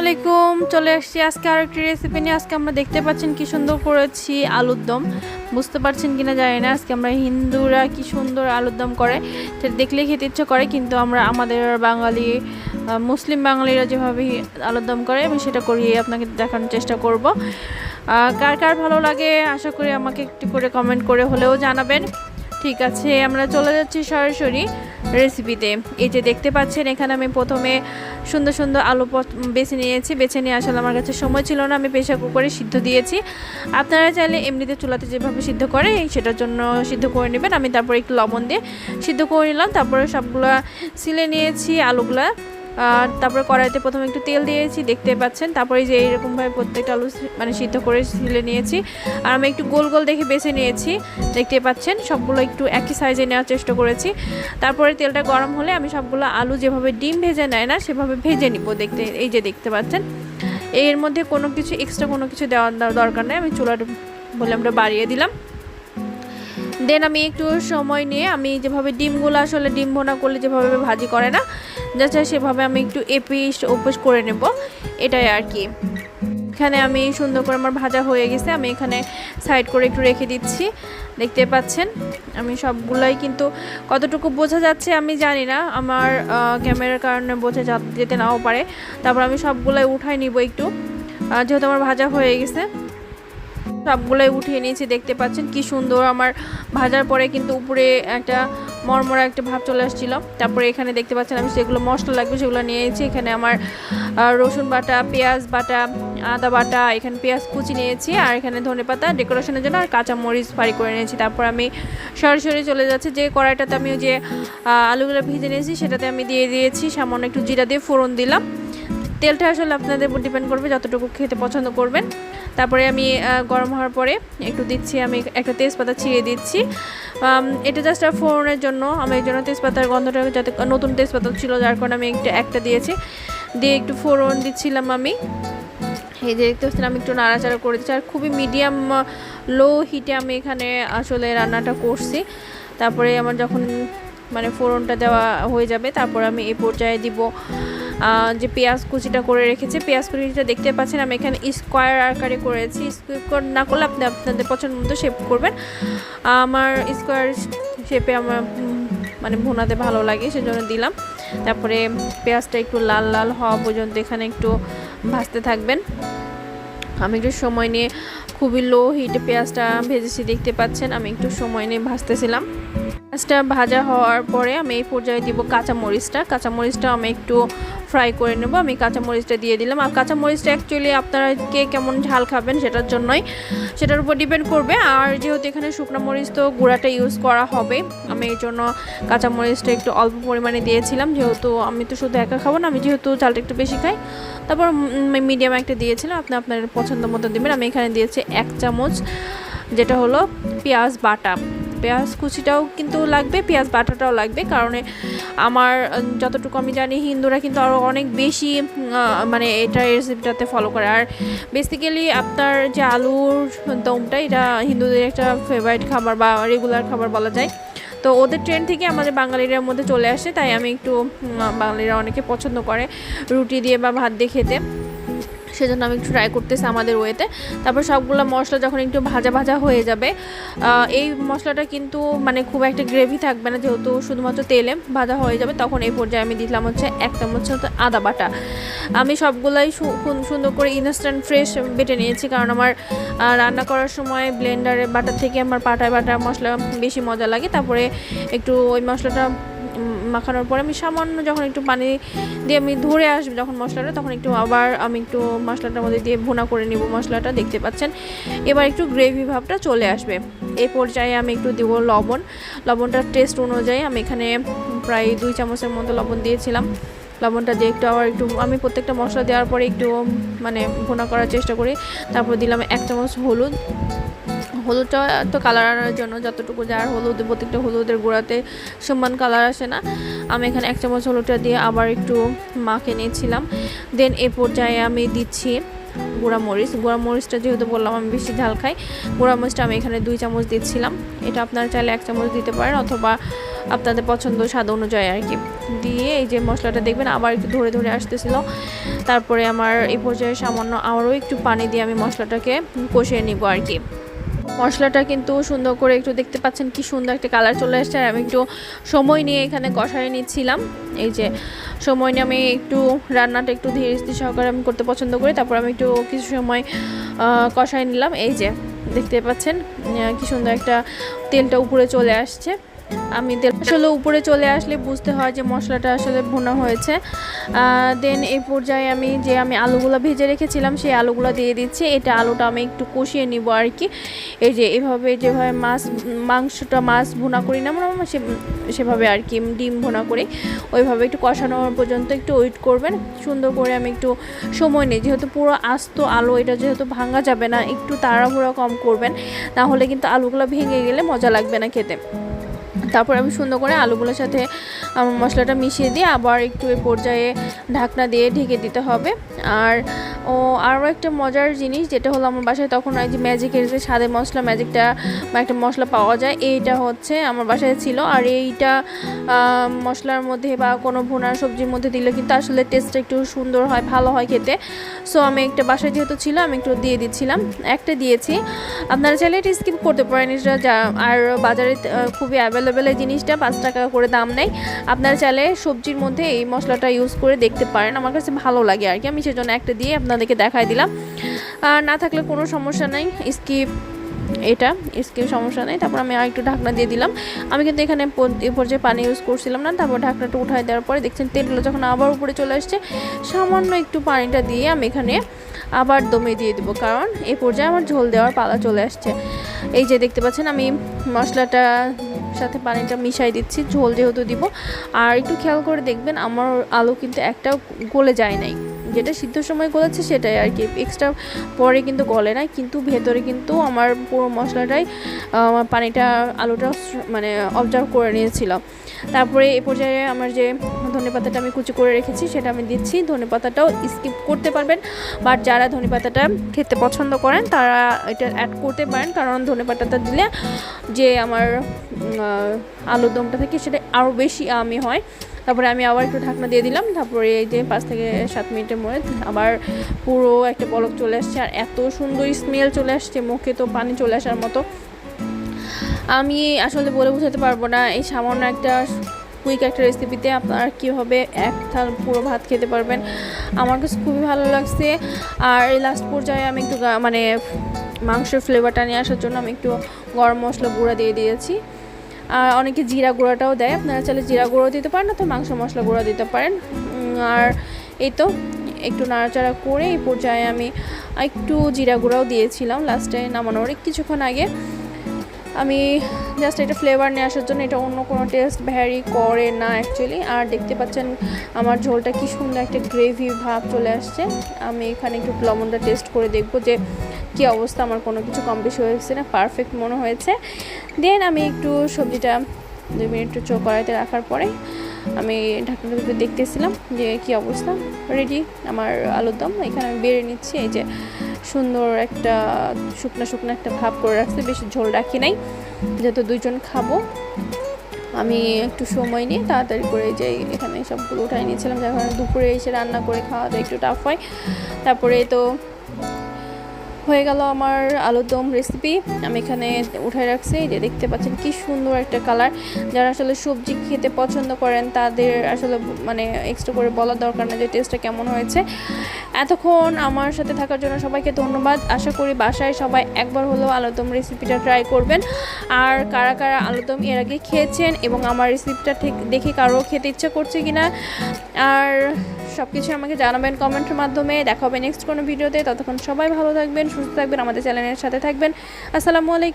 আলাইকুম চলে আসছি আজকে আর একটি রেসিপি নিয়ে। আজকে আমরা দেখতে পাচ্ছেন কি সুন্দর করেছি আলুর দম। বুঝতে পারছেন কিনা জানি না, আজকে আমরা হিন্দুরা কি সুন্দর আলুর দম করে। সেটা দেখলেই খেতে ইচ্ছে করে, কিন্তু আমরা আমাদের বাঙালি মুসলিম বাঙালিরা যেভাবে আলুর দম করে, আমি সেটা করিয়ে আপনাকে দেখানোর চেষ্টা করব। কার কার ভালো লাগে, আশা করি আমাকে একটু করে কমেন্ট করে হলেও জানাবেন। ঠিক আছে, আমরা চলে যাচ্ছি সরাসরি। রেসিপিতে এই যে দেখতে পাচ্ছেন, এখানে আমি প্রথমে সুন্দর সুন্দর আলু বেছে নিয়েছি, বেছে নিয়ে আসলে আমার কাছে সময় ছিল না, আমি প্রেশার কুকারে সিদ্ধ দিয়েছি। আপনারা চাইলে এমনিতে চুলাতে যেভাবে সিদ্ধ করে সেটার জন্য সিদ্ধ করে নেবেন। আমি তারপর একটু লবণ দিয়ে সিদ্ধ করে নিলাম, তারপরে সবগুলো সিলে নিয়েছি আলুগুলা। আর তারপরে কড়াইতে প্রথমে একটু তেল দিয়েছি, দেখতে পাচ্ছেন। তারপরে যে এইরকমভাবে প্রত্যেকটা আলু মানে সিদ্ধ করে সিলে নিয়েছি। আর আমি একটু গোল গোল দেখে বেছে নিয়েছি, দেখতে পাচ্ছেন। সবগুলো একটু একই সাইজে নেওয়ার চেষ্টা করেছি। তারপরে তেলটা গরম হলে আমি সবগুলো আলু যেভাবে ডিম ভেজে নেয় না, সেভাবে ভেজে নিব দেখতে, এই যে দেখতে পাচ্ছেন। এর মধ্যে কোনো কিছু এক্সট্রা কোনো কিছু দেওয়ার দরকার নেই। আমি চুলাটা বলে আমরা বাড়িয়ে দিলাম। দেন আমি একটু সময় নিয়ে আমি যেভাবে ডিমগুলো আসলে ডিম ভোনা করলে যেভাবে ভাজি করে না যাচ্ছে সেভাবে আমি একটু এপিস ওপিস করে নেব, এটাই আর কি। এখানে আমি সুন্দর করে আমার ভাজা হয়ে গেছে, আমি এখানে সাইড করে একটু রেখে দিচ্ছি, দেখতে পাচ্ছেন? আমি সবগুলাই কিন্তু কতটুকু বোঝা যাচ্ছে আমি জানি না, আমার ক্যামেরার কারণে বোঝা যা- যেতে নাও পারে। তারপর আমি সবগুলাই উঠাই নিব একটু। যেহেতু আমার ভাজা হয়ে গেছে সবগুলোই উঠিয়ে নিয়েছি, দেখতে পাচ্ছেন কি সুন্দর। আমার ভাজার পরে কিন্তু উপরে একটা মরমরা একটা ভাব চলে আসছিল। তারপরে এখানে দেখতে পাচ্ছেন আমি যেগুলো মশলা লাগবে সেগুলো নিয়েছি। এখানে আমার রসুন বাটা, পেঁয়াজ বাটা, আদা বাটা, এখানে পেঁয়াজ কুচি নিয়েছি। আর এখানে ধনে পাতা ডেকোরেশনের জন্য আর কাঁচা মরিচ ফাড়ি করে নিয়েছি। তারপর আমি সরাসরি চলে যাচ্ছি যে কড়াইটাতে আমি যে আলুগুলো ভেজে নিয়েছি সেটাতে আমি দিয়ে দিয়েছি। সামান্য একটু জিরা দিয়ে ফোড়ন দিলাম। তেলটা আসলে আপনাদের উপর ডিপেন্ড করবে, যতটুকু খেতে পছন্দ করবেন। তারপরে আমি গরম হওয়ার পরে একটু দিচ্ছি, আমি একটা তেজপাতা ছিঁড়ে দিচ্ছি। এটা জাস্ট ফোড়নের জন্য। আমি এই জন্য তেজপাতার গন্ধটা যাতে নতুন তেজপাতা ছিল, যার কারণে আমি একটা একটা দিয়েছি। দিয়ে একটু ফোড়ন দিচ্ছিলাম আমি। এই যে দেখতে পাচ্ছেন, আমি একটু নাড়াচাড়া করে দিচ্ছি। আর খুবই মিডিয়াম লো হিটে আমি এখানে আসলে রান্নাটা করছি। তারপরে আমার যখন মানে ফোড়নটা দেওয়া হয়ে যাবে, তারপর আমি এই পর্যায়ে দিব। যে পেঁয়াজ কুচিটা করে রেখেছি, পেঁয়াজ কুচিটা দেখতে পাচ্ছেন, আমি এখানে স্কোয়ার আকারে করেছি। স্কোয়ার না করলে আপনি আপনাদের পছন্দ মতো শেপ করবেন। আমার স্কোয়ার শেপে আমার মানে ভুনাতে ভালো লাগে, সেজন্য দিলাম। তারপরে পেঁয়াজটা একটু লাল লাল হওয়া পর্যন্ত এখানে একটু ভাজতে থাকবেন। আমি একটু সময় নিয়ে খুবই লো হিটে পেঁয়াজটা ভেজেছি, দেখতে পাচ্ছেন, আমি একটু সময় নিয়ে ভাজতেছিলাম। পেঁয়াজটা ভাজা হওয়ার পরে আমি এই পর্যায়ে দিব কাঁচামরিচটা। কাঁচামরিচটা আমি একটু ফ্রাই করে নেব। আমি কাঁচামরিচটা দিয়ে দিলাম। আর কাঁচামরিচটা অ্যাকচুয়ালি আপনারা কে কেমন ঝাল খাবেন সেটার জন্যই। সেটার উপর ডিপেন্ড করবে। আর যেহেতু এখানে শুকনো মরিচ তো গুঁড়াটা ইউজ করা হবে, আমি এই জন্য কাঁচামরিচটা একটু অল্প পরিমাণে দিয়েছিলাম। যেহেতু আমি তো শুধু একা খাব না, আমি যেহেতু ঝালটা একটু বেশি খাই। তারপর মিডিয়াম একটা দিয়েছিলাম। আপনি আপনার পছন্দ মতো দেবেন। আমি এখানে দিয়েছি এক চামচ, যেটা হলো পেঁয়াজ বাটা। পেঁয়াজ কুচিটাও কিন্তু লাগবে, পেঁয়াজ বাটাটাও লাগবে। কারণ আমার যতটুকু আমি জানি, হিন্দুরা কিন্তু আরও অনেক বেশি মানে এটা রেসিপিটাতে ফলো করে। আর বেসিক্যালি আপনার যে আলুর দমটা, এটা হিন্দুদের একটা ফেভারিট খাবার বা রেগুলার খাবার বলা যায়। তো ওদের ট্রেন থেকে আমাদের বাঙালিদের মধ্যে চলে আসে, তাই আমি একটু বাঙালিরা অনেকে পছন্দ করে রুটি দিয়ে বা ভাত দিয়ে খেতে। সেজন্য আমি একটু ট্রাই করতেছি আমাদের ওয়েতে তারপর সবগুলো মশলা যখন একটু ভাজা ভাজা হয়ে যাবে এই মশলাটা কিন্তু মানে খুব একটা গ্রেভি থাকবে না, যেহেতু শুধুমাত্র তেলে ভাজা হয়ে যাবে, তখন এই পর্যায়ে আমি দিলাম হচ্ছে এক চামচ হচ্ছে আদা বাটা। আমি সবগুলাই সুন্দর করে ইনস্ট্যান্ট ফ্রেশ বেটে নিয়েছি, কারণ আমার রান্না করার সময় ব্লেন্ডারে বাটার থেকে আমার পাটায় বাটা মশলা বেশি মজা লাগে। তারপরে একটু ওই মশলাটা মাখানোর পরে আমি সামান্য যখন একটু পানি দিয়ে আমি ধরে আসবে যখন মশলাটা, তখন একটু আবার আমি একটু মশলাটার মধ্যে দিয়ে ভুনা করে নিব মশলাটা, দেখতে পাচ্ছেন? এবার একটু গ্রেভি ভাবটা চলে আসবে। এই পর্যায়ে আমি একটু দেবো লবণ। লবণটার টেস্ট অনুযায়ী আমি এখানে প্রায় দুই চামচের মতো লবণ দিয়েছিলাম। লবণটা দিয়ে একটু আবার একটু, আমি প্রত্যেকটা মশলা দেওয়ার পরে একটু মানে ভুনা করার চেষ্টা করি। তারপর দিলাম এক চামচ হলুদ। হলুদটা তো কালার আনার জন্য, যতটুকু যার হলুদ, প্রত্যেকটা হলুদের গুঁড়াতে সমান কালার আসে না। আমি এখানে এক চামচ হলুদটা দিয়ে আবার একটু মাখে নিয়েছিলাম। দেন এ পর্যায়ে আমি দিচ্ছি গুঁড়া মরিচ গুঁড়া মরিচটা যেহেতু বললাম আমি বেশি ঝাল খাই গুঁড়া মরিচটা আমি এখানে দুই চামচ দিচ্ছিলাম। এটা আপনারা চাইলে এক চামচ দিতে পারেন অথবা আপনাদের পছন্দ স্বাদ অনুযায়ী আর কি। দিয়ে এই যে মশলাটা দেখবেন আবার একটু ধরে ধরে আসতেছিল। তারপরে আমার এই পর্যায়ে সামান্য আরও একটু পানি দিয়ে আমি মশলাটাকে কষিয়ে নিব আর কি। মশলাটা কিন্তু সুন্দর করে একটু দেখতে পাচ্ছেন কি সুন্দর একটা কালার চলে আসছে। আর আমি একটু সময় নিয়ে এখানে কষাই নিচ্ছিলাম। এই যে সময় নিয়ে আমি একটু রান্নাটা একটু ধীরে স্থির সহকারে আমি করতে পছন্দ করি, তারপর আমি একটু কিছু সময় কষায় নিলাম। এই যে দেখতে পাচ্ছেন কি সুন্দর একটা তেলটা উপরে চলে আসছে। আমি তেল আসলে উপরে চলে আসলে বুঝতে হয় যে মশলাটা আসলে ভুনা হয়েছে। দেন এই পর্যায়ে আমি যে আমি আলুগুলো ভেজে রেখেছিলাম, সেই আলুগুলো দিয়ে দিচ্ছি। এটা আলুটা আমি একটু কষিয়ে নিব আর কি। এই যে এভাবে যেভাবে মাছ, মাংসটা মাছ ভোনা করি না মানে সে, সেভাবে আর কি ডিম ভুনা করি। ওইভাবে একটু কষানো পর্যন্ত একটু ওয়েট করবেন। সুন্দর করে আমি একটু সময় নিই। যেহেতু পুরো আস্ত আলু, এটা যেহেতু ভাঙা যাবে না, একটু তাড়াহুড়া কম করবেন। না হলে কিন্তু আলুগুলো ভেঙে গেলে মজা লাগবে না খেতে। তারপর আমি সুন্দর করে আলুগুলোর সাথে আমার মশলাটা মিশিয়ে দিয়ে আবার একটু এই পর্যায়ে ঢাকনা দিয়ে ঢেকে দিতে হবে। আর, ও, আরও একটা মজার জিনিস যেটা হলো আমার বাসায় তখন ওই যে ম্যাজিকের যে স্বাদে মশলা ম্যাজিকটা বা একটা মশলা পাওয়া যায়, এইটা হচ্ছে আমার বাসায় ছিল। আর এইটা মশলার মধ্যে বা কোনো ভুনার সবজির মধ্যে দিলে কিন্তু আসলে টেস্টটা একটু সুন্দর হয়, ভালো হয় খেতে। সো আমি একটা বাসায় যেহেতু ছিল, আমি একটু দিয়ে দিচ্ছিলাম। একটা দিয়েছি। আপনারা চাইলে এটা স্কিপ করতে পারেন, এটা যা, আর বাজারে খুবই অ্যাভেলেবেল এই জিনিসটা পাঁচ টাকা করে দাম নেয়। আপনারা চাইলে সবজির মধ্যে এই মশলাটা ইউজ করে দেখতে পারেন। আমার কাছে ভালো লাগে আর কি। আমি সেজন্য একটা দিয়ে আপনাদেরকে দেখাই দিলাম। আর না থাকলে কোনো সমস্যা নাই। স্কিপ এটা স্কিপ সমস্যা নেই। তারপর আমি আর একটু ঢাকনা দিয়ে দিলাম। আমি কিন্তু এখানে এ পর্যায়ে পানি ইউজ করছিলাম না। তারপর ঢাকনাটা উঠাই দেওয়ার পরে দেখছেন তেলগুলো যখন আবার উপরে চলে আসছে, সামান্য একটু পানিটা দিয়ে আমি এখানে আবার দমে দিয়ে দেবো। কারণ এই পর্যায়ে আমার ঝোল দেওয়ার পালা চলে আসছে। এই যে দেখতে পাচ্ছেন আমি মশলাটা সাথে পানিটা মিশাই দিচ্ছি, ঝোল যেহেতু দিব। আর একটু খেয়াল করে দেখবেন, আমার আলু কিন্তু একটাও গলে যায় নাই। যেটা সিদ্ধ সময় গলেছে সেটাই আর কি। এক্সট্রা পরে কিন্তু গলে না কিন্তু ভেতরে কিন্তু আমার পুরো মশলাটাই পানিটা, আলুটা মানে অবজার্ভ করে নিয়েছিল তারপরে এ পর্যায়ে আমার যে ধনে পাতাটা আমি কুচি করে রেখেছি, সেটা আমি দিচ্ছি। ধনে পাতাটাও স্কিপ করতে পারবেন বাট যারা ধনে পাতাটা খেতে পছন্দ করেন, তারা এটা অ্যাড করতে পারেন, কারণ ধনে পাতাটা দিলে যে আমার আলুর দমটা থেকে, সেটা আরও বেশি আমি হয়। তারপরে আমি আবার একটু ঢাকনা দিয়ে দিলাম, তারপরে এই যে পাঁচ থেকে সাত মিনিটের মধ্যে আবার পুরো একটা বলক চলে আসছে, আর এত সুন্দর স্মেল চলে আসছে, মুখে তো পানি চলে আসার মতো। আমি আসলে বলে বোঝাতে পারব না, এই সামান্য একটা কুইক একটা রেসিপিতে আপনারা কীভাবে এক থাল পুরো ভাত খেতে পারবেন। আমার কাছে খুবই ভালো লাগছে, আর এই লাস্ট পর্যায়ে আমি একটু মানে মাংসের ফ্লেভারটা নিয়ে আসার জন্য আমি একটু গরম মশলা গুঁড়া দিয়ে দিয়েছি। আর অনেকে জিরা গুঁড়াটাও দেয়। আপনারা চাইলে জিরা গুঁড়ো দিতে পারেন তো মাংস মশলা গুঁড়া দিতে পারেন। আর এই তো, একটু নাড়াচাড়া করে এই পর্যায়ে আমি একটু জিরা গুঁড়াও দিয়েছিলাম লাস্টে নামানোর কিছুক্ষণ আগে। আমি জাস্ট এটা ফ্লেভার নিয়ে আসার জন্য এটা অন্য কোনো টেস্ট ভ্যারি করে না অ্যাকচুয়ালি আর দেখতে পাচ্ছেন আমার ঝোলটা কি সুন্দর একটা গ্রেভি ভাব চলে আসছে। আমি এখানে একটু লবণটা টেস্ট করে দেখব যে কী অবস্থা, আমার কোনো কিছু কম বেশি হয়েছে না পারফেক্ট মনে হয়েছে। দেন আমি একটু সবজিটা দুই মিনিট চো কড়াইতে রাখার পরে আমি ঢাকনাটা একটু দেখতেছিলাম যে কী অবস্থা। রেডি আমার আলুর দম। এখানে আমি বেড়ে নিচ্ছি। এই যে সুন্দর একটা শুকনো শুকনো একটা ভাব করে রাখছি। বেশি ঝোল রাখি নাই। যেহেতু দুইজন খাব, আমি একটু সময় নিয়ে তাড়াতাড়ি করে যে এখানে সবগুলো উঠাই নিয়েছিলাম। যার কারণে দুপুরে এসে রান্না করে খাওয়া খাওয়াটা একটু টাফ হয়। তারপরে তো হয়ে গেল আমার আলুর দম রেসিপি আমি এখানে উঠে রাখছি যে দেখতে পাচ্ছেন কি সুন্দর একটা কালার যারা আসলে সবজি খেতে পছন্দ করেন, তাদের আসলে মানে এক্সট্রা করে বলার দরকার না যে টেস্টটা কেমন হয়েছে। এতক্ষণ আমার সাথে থাকার জন্য সবাইকে ধন্যবাদ। আশা করি বাসায় সবাই একবার হলেও আলুদম রেসিপিটা ট্রাই করবেন। আর কারা কারা আলুদম এর আগে খেয়েছেন এবং আমার রেসিপিটা ঠিক দেখে কারও খেতে ইচ্ছা করছে কিনা। আর সব কিছু আমাকে জানাবেন কমেন্টের মাধ্যমে। দেখাবেন নেক্সট কোনো ভিডিওতে। ততক্ষণ সবাই ভালো থাকবেন, সুস্থ থাকবেন, আমাদের চ্যানেলের সাথে থাকবেন। আসসালামু আলাইকুম।